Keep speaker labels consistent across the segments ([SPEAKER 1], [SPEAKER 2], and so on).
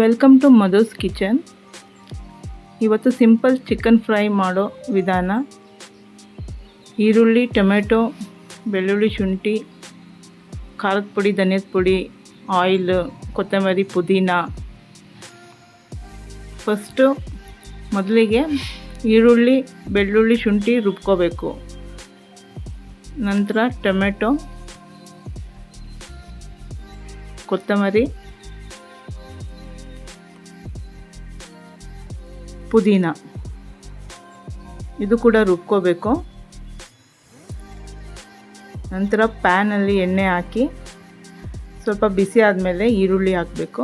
[SPEAKER 1] Welcome to Madhu's kitchen ಇವತ್ತು simple chicken fry ಮಾಡೋ ವಿಧಾನ. ಈರುಳ್ಳಿ, ಟೊಮೆಟೊ, ಬೆಳ್ಳುಳ್ಳಿ ಶುಂಠಿ, ಖಾರದ ಪುಡಿ, ಧನಿಯದ ಪುಡಿ ಆಯಿಲ್ ಕೊತ್ತಂಬರಿ, ಪುದೀನ. ಫಸ್ಟು ಮೊದಲಿಗೆ ಈರುಳ್ಳಿ, ಬೆಳ್ಳುಳ್ಳಿ, ಶುಂಠಿ ರುಬ್ಕೋಬೇಕು. ನಂತರ ಟೊಮೆಟೊ, ಕೊತ್ತಂಬರಿ ಪುದೀನ. ಇದು ಕೂಡ ರುಬ್ಕೋಬೇಕು. ನಂತರ ಪ್ಯಾನಲ್ಲಿ ಎಣ್ಣೆ ಹಾಕಿ ಸ್ವಲ್ಪ ಬಿಸಿ ಆದಮೇಲೆ ಈರುಳ್ಳಿ ಹಾಕಬೇಕು.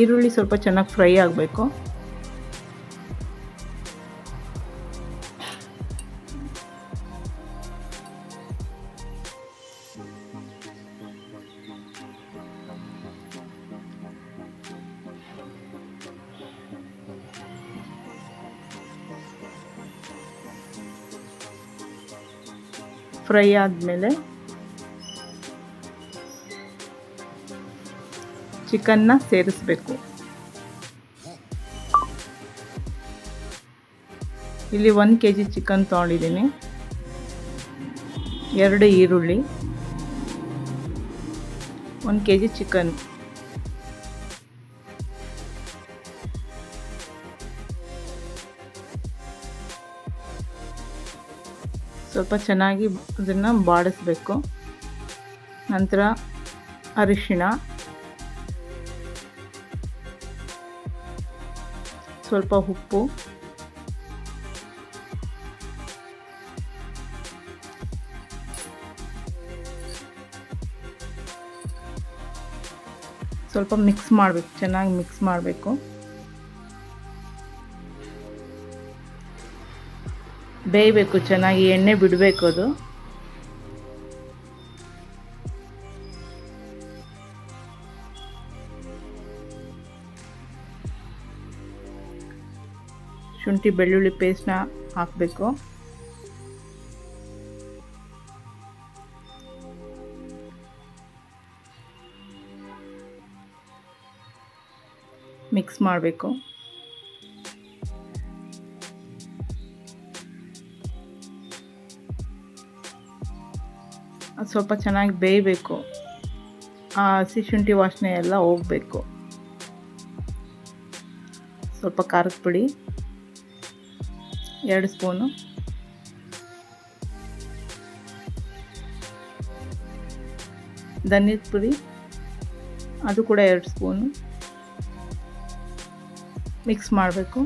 [SPEAKER 1] ಈರುಳ್ಳಿ ಸ್ವಲ್ಪ ಚೆನ್ನಾಗಿ ಫ್ರೈ ಆಗಬೇಕು. ಫ್ರೈ ಆದಮೇಲೆ ಚಿಕನ್ನ ಸೇರಿಸಬೇಕು. ಇಲ್ಲಿ ಒಂದು ಕೆ ಜಿ ಚಿಕನ್ ತೊಗೊಂಡಿದ್ದೀನಿ ಎರಡು ಈರುಳ್ಳಿ. ಒಂದು ಕೆ ಜಿ ಚಿಕನ್. ಸ್ವಲ್ಪ ಚೆನ್ನಾಗಿ ಅದನ್ನು ಬಾಡಿಸ್ಬೇಕು. ನಂತರ ಅರಿಶಿಣ. ಸ್ವಲ್ಪ ಉಪ್ಪು. ಸ್ವಲ್ಪ ಮಿಕ್ಸ್ ಮಾಡಬೇಕು ಚೆನ್ನಾಗಿ ಮಿಕ್ಸ್ ಮಾಡಬೇಕು. ಬೇಯಬೇಕು ಚೆನ್ನಾಗಿ ಎಣ್ಣೆ ಬಿಡಬೇಕು ಅದು. ಶುಂಠಿ ಬೆಳ್ಳುಳ್ಳಿ ಪೇಸ್ಟ್ನ ಹಾಕಬೇಕು. ಮಿಕ್ಸ್ ಮಾಡಬೇಕು. ಅದು ಸ್ವಲ್ಪ ಚೆನ್ನಾಗಿ ಬೇಯಬೇಕು. ಆ ಹಸಿ ಶುಂಠಿ ವಾಸನೆ ಎಲ್ಲ ಹೋಗಬೇಕು. ಸ್ವಲ್ಪ ಖಾರದ ಪುಡಿ, ಎರಡು ಸ್ಪೂನು. ಧನ್ಯದ ಪುಡಿ, ಅದು ಕೂಡ ಎರಡು ಸ್ಪೂನು. ಮಿಕ್ಸ್ ಮಾಡಬೇಕು.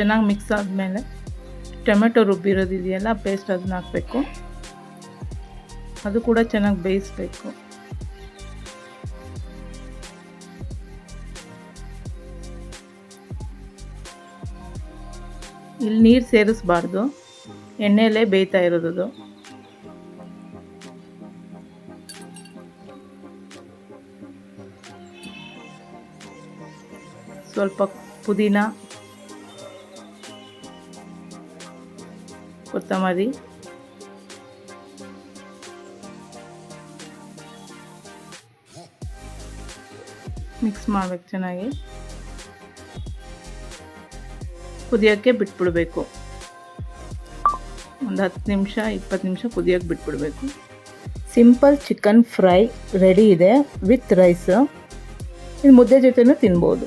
[SPEAKER 1] ಚೆನ್ನಾಗಿ ಮಿಕ್ಸ್ ಆದಮೇಲೆ ಟೊಮೆಟೊ ರುಬ್ಬಿರೋದಿದೆಯಲ್ಲ ಪೇಸ್ಟ್ ಅದನ್ನ ಹಾಕಬೇಕು. ಅದು ಕೂಡ ಚೆನ್ನಾಗಿ ಬೇಯಿಸ್ಬೇಕು. ಇಲ್ಲಿ ನೀರು ಸೇರಿಸ್ಬಾರ್ದು. ಎಣ್ಣೆಯಲ್ಲೇ ಬೇಯ್ತಾ ಇರೋದು ಸ್ವಲ್ಪ ಪುದೀನ ಕೊತ್ತಂಬರಿ. ಮಿಕ್ಸ್ ಮಾಡ್ಬೇಕು ಚೆನ್ನಾಗಿ. ಕುದಿಯೋಕ್ಕೆ ಬಿಟ್ಬಿಡಬೇಕು. ಒಂದು ಹತ್ತು ನಿಮಿಷ, ಇಪ್ಪತ್ತು ನಿಮಿಷ ಕುದಿಯೋಕ್ಕೆ ಬಿಟ್ಬಿಡಬೇಕು. ಸಿಂಪಲ್ ಚಿಕನ್ ಫ್ರೈ ರೆಡಿ ಇದೆ ವಿತ್ ರೈಸ್ ಇದು ಮುದ್ದೆ ಜೊತೆನೂ ತಿನ್ಬೋದು.